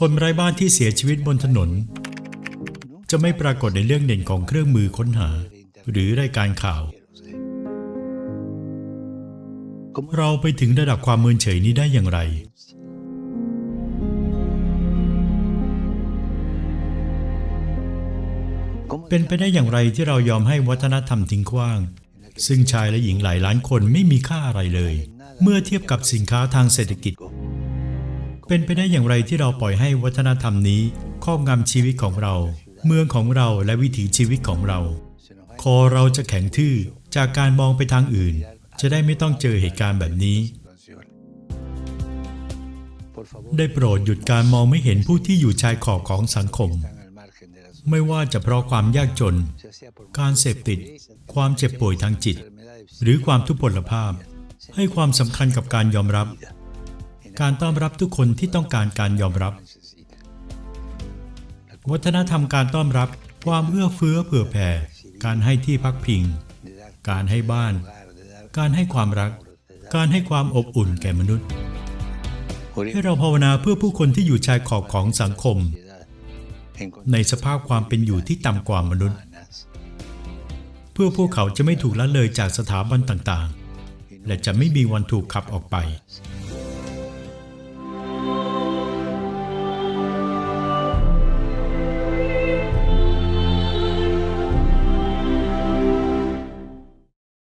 คนไร้บ้านที่เสียชีวิตบนถนน จะไม่ปรากฏในเรื่องเด่นของเครื่องมือค้นหา หรือรายการข่าว เราไปถึงระดับความเมินเฉยนี้ได้อย่างไร เป็นไปได้อย่างไรที่เรายอมให้วัฒนธรรมทิ้งขว้าง ซึ่งชายและหญิงหลายล้านคนไม่มีค่าอะไรเลย เมื่อเทียบกับสินค้าทางเศรษฐกิจ เป็นไปได้อย่างไรที่เราปล่อยให้วัฒนธรรมนี้ครอบงำชีวิตของเรา เมืองของเราและวิถีชีวิตของเรา คอเราจะแข็งทื่อจากการมองไปทางอื่น จะได้ไม่ต้องเจอเหตุการณ์แบบนี้ ได้โปรดหยุดการมองไม่เห็นผู้ที่อยู่ชายขอบของสังคม ไม่ว่าจะเพราะความยากจน การเสพติด ความเจ็บป่วยทางจิต หรือความทุพพลภาพ ให้ความสำคัญกับการยอมรับ การต้อนรับทุกคนที่ต้องการการยอมรับ วัฒนธรรมการต้อนรับ ความเอื้อเฟื้อเผื่อแผ่ การให้ที่พักพิง การให้บ้าน การให้ความรัก การให้ความอบอุ่นแก่มนุษย์ ให้เราภาวนาเพื่อผู้คนที่อยู่ชายขอบของสังคม ในสภาพความเป็นอยู่ที่ต่ำกว่ามนุษย์ เพื่อพวกเขาจะไม่ถูกละเลยจากสถาบันต่างๆ และจะไม่มีวันถูกขับออกไป